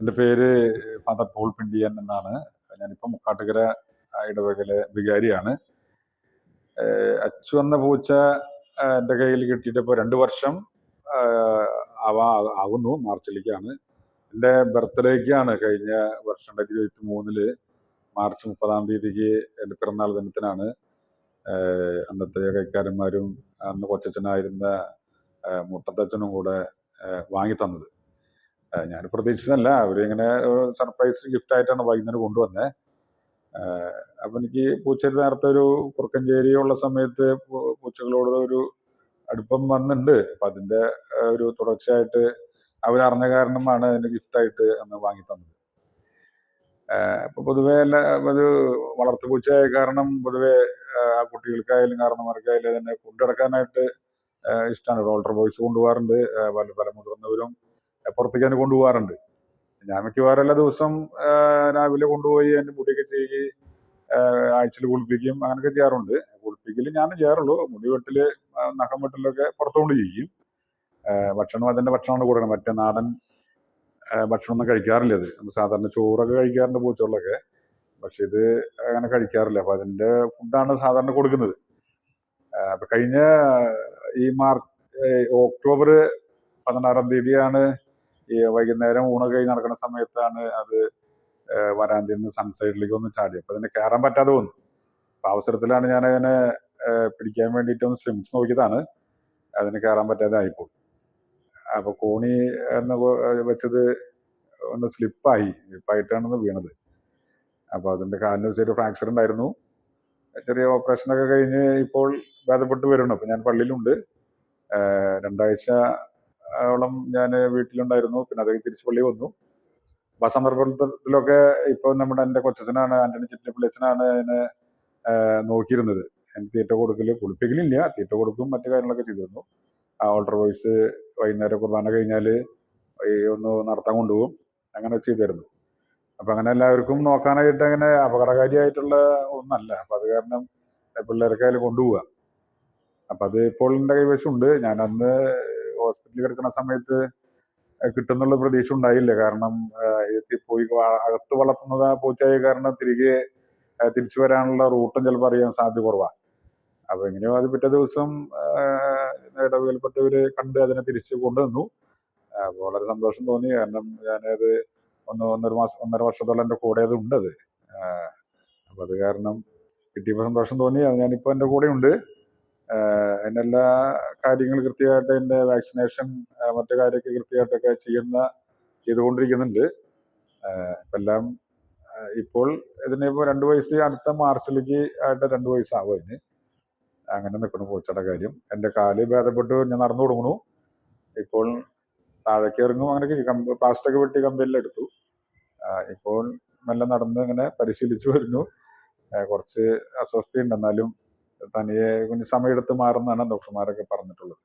എന്റെ പേര് father Paul പിണ്ടിയൻ എന്നാണ്. ഞാനിപ്പോൾ മുക്കാട്ടുകര ഇടവകയിലെ വികാരിയാണ്. അച്ചു എന്ന പൂച്ച എന്റെ കയ്യിൽ കിട്ടിയിട്ട് ഇപ്പോൾ രണ്ട് വർഷം ആവാ ആകുന്നു മാർച്ചിലേക്കാണ്. എന്റെ ബർത്ത്ഡേക്കാണ് കഴിഞ്ഞ വർഷം രണ്ടായിരത്തി ഇരുപത്തി മൂന്നിൽ മാർച്ച് മുപ്പതാം തീയതിക്ക് എന്റെ പിറന്നാൾ ദിനത്തിനാണ്. അന്നത്തെ കൈക്കാരന്മാരും അന്ന് കൊച്ചച്ഛനായിരുന്ന മുട്ടത്തച്ഛനും കൂടെ വാങ്ങി തന്നത് ഞാൻ പ്രതീക്ഷിച്ചതല്ല. അവരിങ്ങനെ സർപ്രൈസ് ഗിഫ്റ്റ് ആയിട്ടാണ് വൈകുന്നേരം കൊണ്ടുവന്നത് അപ്പം എനിക്ക് പൂച്ചയുടെ നേരത്തെ ഒരു കുറുക്കഞ്ചേരി ഉള്ള സമയത്ത് പൂച്ചകളോട് ഒരു അടുപ്പം വന്നിട്ടുണ്ട് അപ്പം അതിന്റെ ഒരു തുടർച്ചയായിട്ട് അവരറിഞ്ഞ കാരണമാണ് അതിന് ഗിഫ്റ്റായിട്ട് അന്ന് വാങ്ങി തന്നത് അപ്പോൾ പൊതുവേ എല്ലാ അത് വളർത്തു പൂച്ചയായ കാരണം പൊതുവേ ആ കുട്ടികൾക്കായാലും കാരണന്മാർക്കായാലും തന്നെ കൊണ്ടുനടക്കാനായിട്ട് ഇഷ്ടമാണ് ഓൾട്ടർ ബോയ്സ് കൊണ്ടുപോകാറുണ്ട്. പല പല മുതിർന്നവരും പുറത്തേക്ക് തന്നെ കൊണ്ടുപോകാറുണ്ട്. ഞാൻ മിക്കവാറും എല്ലാ ദിവസം രാവിലെ കൊണ്ടുപോയി അതിന്റെ മുടിയൊക്കെ ചെയ്യുകയും ആഴ്ചയിൽ കുളിപ്പിക്കുകയും അങ്ങനെയൊക്കെ ചെയ്യാറുണ്ട്. കുളിപ്പിക്കൽ ഞാൻ ചെയ്യാറുള്ളൂ. മുടി വെട്ടിൽ നഖം വെട്ടലൊക്കെ പുറത്തുകൊണ്ട് ചെയ്യും. ഭക്ഷണം അതിന്റെ ഭക്ഷണമാണ് കൊടുക്കണം മറ്റേ നാടൻ ഭക്ഷണമൊന്നും കഴിക്കാറില്ല അത് നമ്മൾ സാധാരണ ചോറൊക്കെ കഴിക്കാറുണ്ട് പൂച്ചകളൊക്കെ പക്ഷെ ഇത് അങ്ങനെ കഴിക്കാറില്ല. അപ്പൊ അതിന്റെ ഫുഡാണ് സാധാരണ കൊടുക്കുന്നത്. അപ്പൊ കഴിഞ്ഞ ഈ മാർച്ച് ഒക്ടോബർ പതിനാറാം തീയതിയാണ് ഈ വൈകുന്നേരം ഊണ് കഴിഞ്ഞ് നടക്കുന്ന സമയത്താണ് അത് വരാന്തിയിൽ സൺസൈഡിലേക്ക് ഒന്ന് ചാടി. അപ്പൊ അതിനെ കയറാൻ പറ്റാതെ വന്നു. അപ്പൊ അവസരത്തിലാണ് ഞാൻ അതിനെ പിടിക്കാൻ വേണ്ടിയിട്ട് ഒന്ന് ശ്രമിച്ചു നോക്കിയതാണ്. അതിന് കയറാൻ പറ്റാതെ ആയിപ്പോയി. അപ്പൊ കോണി എന്ന് വെച്ചത് ഒന്ന് സ്ലിപ്പായി. സ്ലിപ്പായിട്ടാണ് വീണത്. അപ്പൊ അതിന്റെ കാലിന് വെച്ചൊരു ഫ്രാക്ചർ ഉണ്ടായിരുന്നു. ചെറിയ ഓപ്പറേഷനൊക്കെ കഴിഞ്ഞ് ഇപ്പോൾ ഭേദപ്പെട്ട് വരുന്നു അപ്പൊ ഞാൻ പള്ളിയിലുണ്ട്. രണ്ടാഴ്ച ഓളം ഞാൻ വീട്ടിലുണ്ടായിരുന്നു. പിന്നെ അത് തിരിച്ച് പള്ളി വന്നു. അപ്പൊ ആ സന്ദർഭത്തിലൊക്കെ ഇപ്പൊ നമ്മുടെ എന്റെ കൊച്ചനാണ് ആന്റണി ചിറ്റപ്പള്ളിയച്ഛനാണ് അതിനെ ആഹ് നോക്കിയിരുന്നത്. തീറ്റ കൊടുക്കൽ കുളിപ്പിക്കലില്ല. തീറ്റ കൊടുക്കും മറ്റു കാര്യങ്ങളൊക്കെ ചെയ്തിരുന്നു. ആ ഓൾട്ടർ വോയിസ് വൈകുന്നേരം കുർബാന കഴിഞ്ഞാൽ ഈ ഒന്ന് നടത്താൻ കൊണ്ടുപോകും. അങ്ങനെ ചെയ്തിരുന്നു. അപ്പൊ അങ്ങനെ എല്ലാവർക്കും നോക്കാനായിട്ട് അങ്ങനെ അപകടകാരിയായിട്ടുള്ള ഒന്നല്ല. അപ്പൊ അത് കാരണം പിള്ളേർക്കായാലും കൊണ്ടുപോവുക അപ്പൊ അത് ഇപ്പോൾ എന്റെ കൈവശമുണ്ട്. ഞാൻ അന്ന് ഹോസ്പിറ്റലിൽ കിടക്കുന്ന സമയത്ത് കിട്ടുന്നുള്ള പ്രതീക്ഷ ഉണ്ടായില്ല. കാരണം പോയി അകത്ത് വളർത്തുന്നത് പൂച്ചയായ കാരണം തിരികെ തിരിച്ചു വരാനുള്ള റൂട്ടും ചിലപ്പോൾ അറിയാൻ സാധ്യത കുറവാണ് അപ്പൊ എങ്ങനെയോ അത് പിറ്റേ ദിവസം ഇടവേൽപ്പെട്ടവര് കണ്ട് അതിനെ തിരിച്ചു കൊണ്ടുവന്നു. വളരെ സന്തോഷം തോന്നി. കാരണം ഞാനത് ഒന്ന് ഒന്നര മാസം ഒന്നര വർഷത്തോളം എന്റെ കൂടെ അത് ഉണ്ട് അത് ആഹ് അപ്പൊ അത് കാരണം കിട്ടിയപ്പോൾ സന്തോഷം തോന്നി. അത് ഞാനിപ്പോൾ എന്റെ കൂടെ ഉണ്ട് അതിന്റെ എല്ലാ കാര്യങ്ങൾ കൃത്യമായിട്ട് അതിന്റെ വാക്സിനേഷൻ മറ്റു കാര്യമൊക്കെ കൃത്യമായിട്ടൊക്കെ ചെയ്യുന്ന ചെയ്തുകൊണ്ടിരിക്കുന്നുണ്ട്. എല്ലാം ഇപ്പോൾ ഇതിനിപ്പോൾ രണ്ട് വയസ്സ് അടുത്ത മാർച്ചിലേക്ക് ആയിട്ട് രണ്ട് വയസ്സാവും അതിന്. അങ്ങനെ നിൽക്കണം പൂച്ചയുടെ കാര്യം. എന്റെ കാൽ ഭേദപ്പെട്ട് ഞാൻ നടന്നു കൊടുക്കണു ഇപ്പോൾ താഴേക്ക് ഇറങ്ങും അങ്ങനെ കമ്പ് പ്ലാസ്റ്റൊക്കെ വെട്ടി എടുത്തു. ഇപ്പോൾ മെല്ലെ നടന്ന് ഇങ്ങനെ പരിശീലിച്ചു വരുന്നു. കുറച്ച് അസ്വസ്ഥയുണ്ട് എന്നാലും തനിയെ കുഞ്ഞ് സമയമെടുത്ത് മാറുന്നതാണ് ഡോക്ടർമാരൊക്കെ പറഞ്ഞിട്ടുള്ളത്.